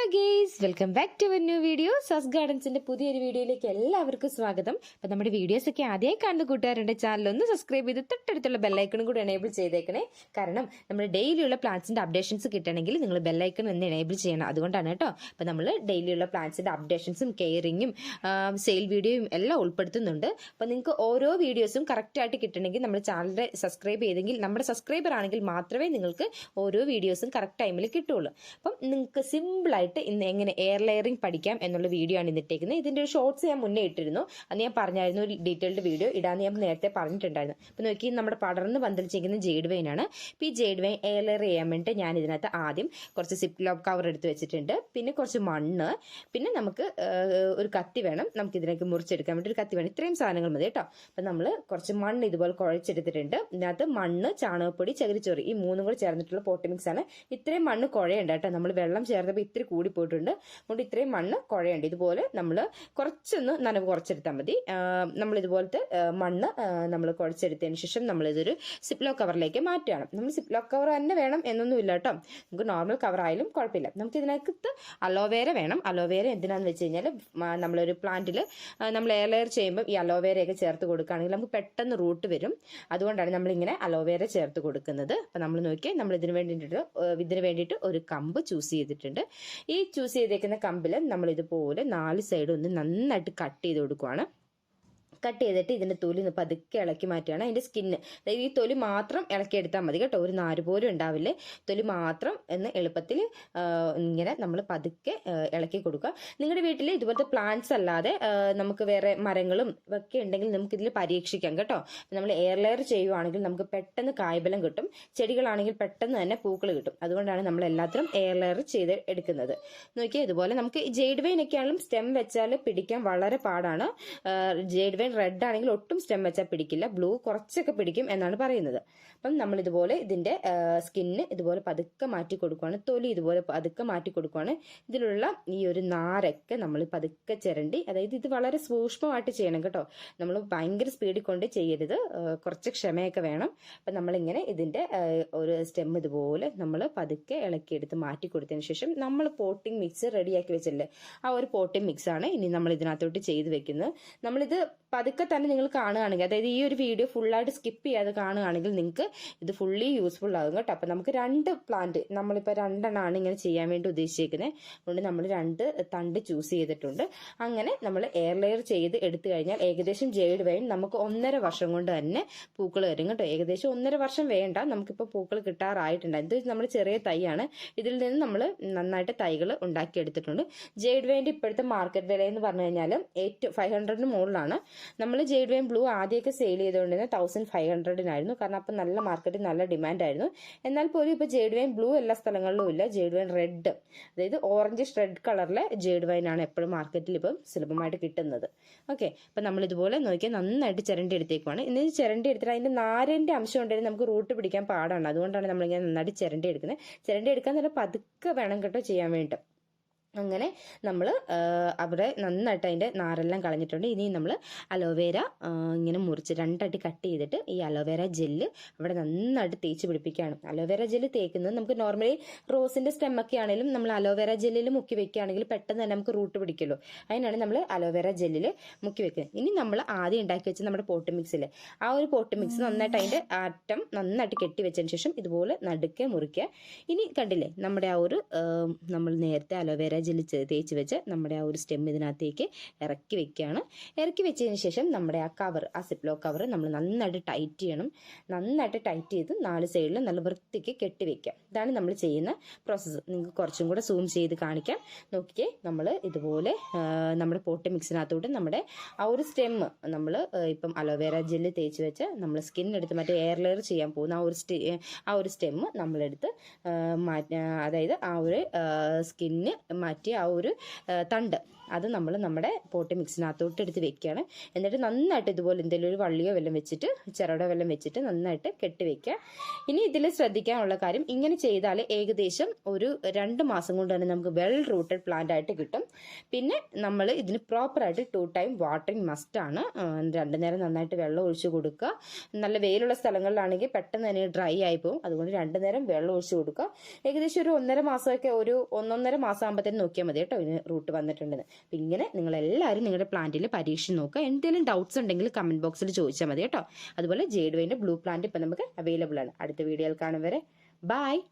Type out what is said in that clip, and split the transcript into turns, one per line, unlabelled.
Hello guys welcome back to new video. സസ് ഗാർഡൻസിന്റെ പുതിയൊരു വീഡിയോയിലേക്ക് എല്ലാവർക്കും സ്വാഗതം. അപ്പൊ നമ്മുടെ വീഡിയോസ് ഒക്കെ ആദ്യമായി കാണുന്ന കൂട്ടുകാരുടെ ചാനൽ ഒന്ന് സബ്സ്ക്രൈബ് ചെയ്ത് തൊട്ടടുത്തുള്ള ബെല്ലൈക്കണും കൂടി എനേബിൾ ചെയ്തേക്കണേ. കാരണം നമ്മുടെ ഡെയിലിയുള്ള പ്ലാന്റ്സിന്റെ അപ്ഡേഷൻസ് കിട്ടണമെങ്കിൽ നിങ്ങൾ ബെല്ലൈക്കൺ ഒന്ന് എനേബിൾ ചെയ്യണം. അതുകൊണ്ടാണ് കേട്ടോ. അപ്പൊ നമ്മൾ ഡെയിലിയുള്ള പ്ലാന്റ്സിന്റെ അപ്ഡേഷൻസും കെയറിങ്ങും സെയിൽ വീഡിയോയും എല്ലാം ഉൾപ്പെടുത്തുന്നുണ്ട്. അപ്പൊ നിങ്ങൾക്ക് ഓരോ വീഡിയോസും കറക്റ്റ് ആയിട്ട് കിട്ടണമെങ്കിൽ നമ്മുടെ ചാനലിനെ സബ്സ്ക്രൈബ് ചെയ്തെങ്കിൽ നമ്മുടെ സബ്സ്ക്രൈബർ ആണെങ്കിൽ മാത്രമേ നിങ്ങൾക്ക് ഓരോ വീഡിയോസും കറക്റ്റ് ടൈമിൽ കിട്ടുള്ളൂ അപ്പം നിങ്ങൾക്ക് സിമ്പിൾ ആയിട്ട് ഇന്ന് എങ്ങനെ എയർ ലെയറിംഗ് പഠിക്കാം എന്നുള്ള വീഡിയോ ആണ് ഇന്നിട്ടേക്കുന്നത്. ഇതിന്റെ ഒരു ഷോർട്സ് ഞാൻ മുന്നേ ഇട്ടിരുന്നു. അന്ന് ഞാൻ പറഞ്ഞായിരുന്നു ഒരു ഡീറ്റെയിൽഡ് വീഡിയോ ഇടാന്ന് ഞാൻ നേരത്തെ പറഞ്ഞിട്ടുണ്ടായിരുന്നു. അപ്പൊ നോക്കി നമ്മുടെ പടർന്ന് പന്തലിച്ചിരിക്കുന്ന ജെയ്ഡ് വെയിൻ ആണ്. അപ്പൊ ഈ ജെയ്ഡ് വെയിൻ എയർ ലെയർ ചെയ്യാൻ വേണ്ടിയിട്ട് ഞാൻ ഇതിനകത്ത് ആദ്യം കുറച്ച് സിപ്പ് ലോക്ക് കവർ എടുത്ത് വെച്ചിട്ടുണ്ട്. പിന്നെ കുറച്ച് മണ്ണ്. പിന്നെ നമുക്ക് ഒരു കത്തി വേണം. നമുക്ക് ഇതിനേക്ക് മുറിച്ചെടുക്കാൻ വേണ്ടി ഒരു കത്തി വേണം. ഇത്രയും സാധനങ്ങൾ മതി കേട്ടോ. അപ്പൊ നമ്മൾ കുറച്ച് മണ്ണ് ഇതുപോലെ കുഴച്ചെടുത്തിട്ടുണ്ട്. ഇതിനകത്ത് മണ്ണ് ചാണകപ്പൊടി ചകിരിച്ചോറി ഈ മൂന്നും കൂടി ചേർന്നിട്ടുള്ള പോട്ടി മിക്സ് ആണ്. ഇത്രയും മണ്ണ് കുഴയുണ്ട് കേട്ടോ. നമ്മൾ വെള്ളം ചേർത്തപ്പോൾ ഇത്തിരി കൂടി പോയിട്ടുണ്ട്. അതുകൊണ്ട് ഇത്രയും മണ്ണ് കുഴയുണ്ട്. ഇതുപോലെ നമ്മൾ കുറച്ചൊന്ന് നനവ് കുറച്ചെടുത്താൽ മതി. നമ്മൾ ഇതുപോലത്തെ മണ്ണ് നമ്മൾ കുഴച്ചെടുത്തതിന് ശേഷം നമ്മളിതൊരു സിപ്ലോ കവറിലേക്ക് മാറ്റുകയാണ്. നമ്മൾ സിപ്ലോ കവർ തന്നെ വേണം എന്നൊന്നുമില്ല കേട്ടോ. നമുക്ക് നോർമൽ കവർ ആയാലും കുഴപ്പമില്ല. നമുക്ക് ഇതിനകത്ത് അലോവേര വേണം. അലോവേര എന്തിനാന്ന് വെച്ച് കഴിഞ്ഞാൽ നമ്മളൊരു പ്ലാന്റിൽ നമ്മൾ എയർ ലെയർ ചെയ്യുമ്പോൾ ഈ അലോവേരയൊക്കെ ചേർത്ത് കൊടുക്കുകയാണെങ്കിൽ നമുക്ക് പെട്ടെന്ന് റൂട്ട് വരും. അതുകൊണ്ടാണ് നമ്മളിങ്ങനെ അലോവേര ചേർത്ത് കൊടുക്കുന്നത്. അപ്പം നമ്മൾ നോക്കിയാൽ നമ്മൾ ഇതിന് വേണ്ടിയിട്ട് ഇതിന് വേണ്ടിയിട്ട് ഒരു കമ്പ് ചൂസ് ചെയ്തിട്ടുണ്ട്. ചൂസ് ചെയ്തേക്കുന്ന കമ്പിൽ നമ്മൾ ഇതുപോലെ നാല് സൈഡും ഒന്ന് നന്നായിട്ട് കട്ട് ചെയ്ത് കൊടുക്കുവാണ്. കട്ട് ചെയ്തിട്ട് ഇതിന്റെ തൊലി പതുക്കെ ഇളക്കി മാറ്റുകയാണ്. അതിന്റെ സ്കിന്ന് അതായത് ഈ തൊലി മാത്രം ഇളക്കി എടുത്താൽ മതി കേട്ടോ. ഒരു നാര് പോലും ഉണ്ടാവില്ലേ? തൊലി മാത്രം എന്ന് എളുപ്പത്തിൽ ഇങ്ങനെ നമ്മൾ പതുക്കെ ഇളക്കി കൊടുക്കുക. നിങ്ങളുടെ വീട്ടിൽ ഇതുപോലത്തെ പ്ലാന്റ്സ് അല്ലാതെ നമുക്ക് വേറെ മരങ്ങളും ഒക്കെ ഉണ്ടെങ്കിൽ നമുക്ക് ഇതിൽ പരീക്ഷിക്കാം കേട്ടോ. നമ്മൾ എയർ ലെയർ ചെയ്യുവാണെങ്കിൽ നമുക്ക് പെട്ടെന്ന് കായ്ബലം കിട്ടും. ചെടികളാണെങ്കിൽ പെട്ടെന്ന് തന്നെ പൂക്കൾ കിട്ടും. അതുകൊണ്ടാണ് നമ്മൾ എല്ലാത്തിനും എയർ ലെയർ ചെയ്ത് എടുക്കുന്നത്. നോക്കിയാൽ ഇതുപോലെ നമുക്ക് ജെയ്ഡ് വെയിൻ ഒക്കെ ആണെങ്കിലും സ്റ്റെം വെച്ചാൽ പിടിക്കാൻ വളരെ പാടാണ്. ജെയ്ഡ് വെയിൻ റെഡ് ആണെങ്കിൽ ഒട്ടും സ്റ്റെം വെച്ചാൽ പിടിക്കില്ല. ബ്ലൂ കുറച്ചൊക്കെ പിടിക്കും എന്നാണ് പറയുന്നത്. അപ്പം നമ്മൾ ഇതുപോലെ ഇതിന്റെ സ്കിന്ന് ഇതുപോലെ പതുക്കെ മാറ്റി കൊടുക്കുവാണ്. തൊലി ഇതുപോലെ പതുക്കെ മാറ്റി കൊടുക്കുവാണ്. ഇതിലുള്ള ഈ ഒരു നാരൊക്കെ നമ്മൾ പതുക്കെ ചിരണ്ടി അതായത് ഇത് വളരെ സൂക്ഷ്മമായിട്ട് ചെയ്യണം കേട്ടോ. നമ്മൾ ഭയങ്കര സ്പീഡിൽ കൊണ്ട് ചെയ്യരുത്. കുറച്ച് ക്ഷമയൊക്കെ വേണം. അപ്പം നമ്മളിങ്ങനെ ഇതിന്റെ ഒരു സ്റ്റെം ഇതുപോലെ നമ്മൾ പതുക്കെ ഇളക്കിയെടുത്ത് മാറ്റി കൊടുത്തതിന് ശേഷം നമ്മൾ പോട്ടിംഗ് മിക്സ് റെഡിയാക്കി വെച്ചില്ലേ ആ ഒരു പോട്ടിംഗ് മിക്സ് ആണ് ഇനി നമ്മൾ ഇതിനകത്തോട്ട് ചെയ്ത് വെക്കുന്നത്. നമ്മളിത് പതുക്കെ തന്നെ നിങ്ങൾ കാണുകയാണെങ്കിൽ അതായത് ഈ ഒരു വീഡിയോ ഫുള്ളായിട്ട് സ്കിപ്പ് ചെയ്യാതെ കാണുകയാണെങ്കിൽ നിങ്ങൾക്ക് ഇത് ഫുള്ളി യൂസ്ഫുൾ ആകും കേട്ടോ. അപ്പം നമുക്ക് രണ്ട് പ്ലാന്റ് നമ്മളിപ്പോൾ രണ്ടെണ്ണമാണ് ഇങ്ങനെ ചെയ്യാൻ വേണ്ടി ഉദ്ദേശിച്ചിരിക്കുന്നത് അതുകൊണ്ട് നമ്മൾ രണ്ട് തണ്ട് ചൂസ് ചെയ്തിട്ടുണ്ട്. അങ്ങനെ നമ്മൾ എയർ ലെയർ ചെയ്ത് എടുത്തു കഴിഞ്ഞാൽ ഏകദേശം ജെയ്ഡ് വൈൻ നമുക്ക് ഒന്നര വർഷം കൊണ്ട് തന്നെ പൂക്കൾ വരും കേട്ടോ. ഏകദേശം ഒന്നര വർഷം വേണ്ട നമുക്കിപ്പോൾ പൂക്കൾ കിട്ടാറായിട്ടുണ്ട് ഇത് നമ്മൾ ചെറിയ തൈയാണ്. ഇതിൽ നിന്ന് നമ്മൾ നന്നായിട്ട് തൈകൾ ഉണ്ടാക്കിയെടുത്തിട്ടുണ്ട്. ജെയ്ഡ് വൈന്റെ ഇപ്പോഴത്തെ മാർക്കറ്റ് വില എന്ന് പറഞ്ഞു കഴിഞ്ഞാൽ ഏറ്റവും ഫൈവ് ഹൺഡ്രഡിന് മുകളിലാണ്. നമ്മൾ ജെയ്ഡ് വൈൻ ബ്ലൂ ആദ്യമൊക്കെ സെയിൽ ചെയ്തുകൊണ്ടിരുന്നത് തൗസൻഡ് ഫൈവ് ഹൺഡ്രഡിനായിരുന്നു കാരണം അപ്പം നല്ല മാർക്കറ്റിൽ നല്ല ഡിമാൻഡ് ആയിരുന്നു. എന്നാൽ പോലും ഇപ്പോൾ ജെയ്ഡ് വൈൻ ബ്ലൂ എല്ലാ സ്ഥലങ്ങളിലും ഇല്ല. ജെയ്ഡ് വൈൻ റെഡ് അതായത് ഓറഞ്ച് റെഡ് കളറിലെ ജെയ്ഡ് വൈൻ ആണ് എപ്പോഴും മാർക്കറ്റിൽ ഇപ്പം സുലഭമായിട്ട് കിട്ടുന്നത്. ഓക്കെ അപ്പം നമ്മൾ ഇതുപോലെ നോക്കിയാൽ നന്നായിട്ട് ചിരണ്ടി എടുത്തേക്കുവാണ്. ഇന്ന് ഈ ചിരണ്ടി എടുത്തിട്ട് അതിന്റെ നാരന്റെ അംശം ഉണ്ടെങ്കിൽ നമുക്ക് റൂട്ട് പിടിക്കാൻ പാടാണ്. അതുകൊണ്ടാണ് നമ്മളിങ്ങനെ നന്നായിട്ട് ചിരണ്ടി എടുക്കുന്നത്. ചിരണ്ടി എടുക്കാൻ നല്ല പതുക്കെ വേണം കേട്ടോ ചെയ്യാൻ വേണ്ടി അങ്ങനെ നമ്മൾ അവിടെ നന്നായിട്ട് അതിന്റെ നാരെല്ലാം കളഞ്ഞിട്ടുണ്ട്. ഇനി നമ്മൾ അലോവേര ഇങ്ങനെ മുറിച്ച് രണ്ടടി കട്ട് ചെയ്തിട്ട് ഈ അലോവേര ജെല്ല് അവിടെ നന്നായിട്ട് തേച്ച് പിടിപ്പിക്കുകയാണ്. അലോവേര ജെല്ല് തേക്കുന്നത് നമുക്ക് നോർമലി റോസിന്റെ സ്റ്റെമ്മൊക്കെ ആണെങ്കിലും നമ്മൾ അലോവേര ജെല്ലിൽ മുക്കി വെക്കുകയാണെങ്കിൽ പെട്ടെന്ന് തന്നെ നമുക്ക് റൂട്ട് പിടിക്കുമല്ലോ അതിനാണ് നമ്മൾ അലോവേര ജെല്ലിൽ മുക്കി വെക്കുന്നത്. ഇനി നമ്മൾ ആദ്യം ഉണ്ടാക്കി വെച്ച നമ്മുടെ പോട്ട് മിക്സിൽ ആ ഒരു പോട്ട് മിക്സ് നന്നായിട്ട് അതിന്റെ ആറ്റം നന്നായിട്ട് കെട്ടി വെച്ചതിന് ശേഷം ഇതുപോലെ നടുക്കെ മുറിക്കുക. ഇനി കണ്ടില്ലേ നമ്മുടെ ആ ഒരു നമ്മൾ നേരത്തെ അലോവേര ജെല്ല് തേച്ച് വെച്ച് നമ്മുടെ ആ ഒരു സ്റ്റെം ഇതിനകത്തേക്ക് ഇറക്കി വെക്കുകയാണ്. ഇറക്കി വെച്ചതിന് ശേഷം നമ്മുടെ ആ കവർ ആ സിപ്ലോ കവർ നമ്മൾ നന്നായിട്ട് ടൈറ്റ് ചെയ്യണം. നന്നായിട്ട് ടൈറ്റ് ചെയ്ത് നാല് സൈഡിലും നല്ല വൃത്തിക്ക് കെട്ടി വെക്കാം ഇതാണ് നമ്മൾ ചെയ്യുന്ന പ്രോസസ്സ് നിങ്ങൾക്ക് കുറച്ചും കൂടെ സൂം ചെയ്ത് കാണിക്കാം. നോക്കിയേ നമ്മൾ ഇതുപോലെ നമ്മുടെ പോട്ട് മിക്സിനകത്തോട്ട് നമ്മുടെ ആ ഒരു സ്റ്റെം നമ്മൾ ഇപ്പം അലോവേര ജെല്ല് തേച്ച് വെച്ച് നമ്മൾ സ്കിൻ എടുത്ത് മറ്റേ എയർ ലെയർ ചെയ്യാൻ പോകുന്ന ആ ഒരു സ്റ്റെ ആ ഒരു സ്റ്റെം നമ്മളെടുത്ത് മാറ്റ അതായത് ആ ഒരു സ്കിന്ന് മാറ്റിയ ആ ഒരു തണ്ട്. അത് നമ്മൾ നമ്മുടെ പോട്ട് മിക്സിനകത്തോട്ട് എടുത്ത് വെക്കുകയാണ് എന്നിട്ട് നന്നായിട്ട് ഇതുപോലെ എന്തെങ്കിലും ഒരു വള്ളിയോ വല്ലതും വെച്ചിട്ട് ചിരടോ വല്ലതും വെച്ചിട്ട് നന്നായിട്ട് കെട്ടി വെക്കുക ഇനി ഇതിൽ ശ്രദ്ധിക്കാനുള്ള കാര്യം ഇങ്ങനെ ചെയ്താൽ ഏകദേശം ഒരു രണ്ട് മാസം കൊണ്ട് തന്നെ നമുക്ക് വെൽ റൂട്ടഡ് പ്ലാന്റ് ആയിട്ട് കിട്ടും. പിന്നെ നമ്മൾ ഇതിന് പ്രോപ്പറായിട്ട് ടു ടൈം വാട്ടറിങ് മസ്റ്റാണ് രണ്ടു നേരം നന്നായിട്ട് വെള്ളം ഒഴിച്ചു കൊടുക്കുക നല്ല വെയിലുള്ള സ്ഥലങ്ങളിലാണെങ്കിൽ പെട്ടെന്ന് തന്നെ ഡ്രൈ ആയി പോകും. അതുകൊണ്ട് രണ്ടു നേരം വെള്ളം ഒഴിച്ചു കൊടുക്കുക ഏകദേശം ഒരു ഒന്നര മാസമൊക്കെ ഒരു ഒന്നൊന്നര മാസം ആകുമ്പോഴത്തേനും നോക്കിയാൽ മതി കേട്ടോ. ഇതിന് റൂട്ട് വന്നിട്ടുണ്ടെന്ന്. അപ്പം ഇങ്ങനെ നിങ്ങൾ എല്ലാവരും നിങ്ങളുടെ പ്ലാന്റിൽ പരീക്ഷിച്ച് നോക്കുക. എന്തെങ്കിലും ഡൗട്ട്സ് ഉണ്ടെങ്കിൽ കമന്റ് ബോക്സിൽ ചോദിച്ചാൽ മതി കേട്ടോ. അതുപോലെ ജേഡുവിന്റെ ബ്ലൂ പ്ലാന്റ് ഇപ്പം നമുക്ക് അവൈലബിൾ ആണ്. അടുത്ത വീഡിയോയിൽ കാണും വരെ. ബൈ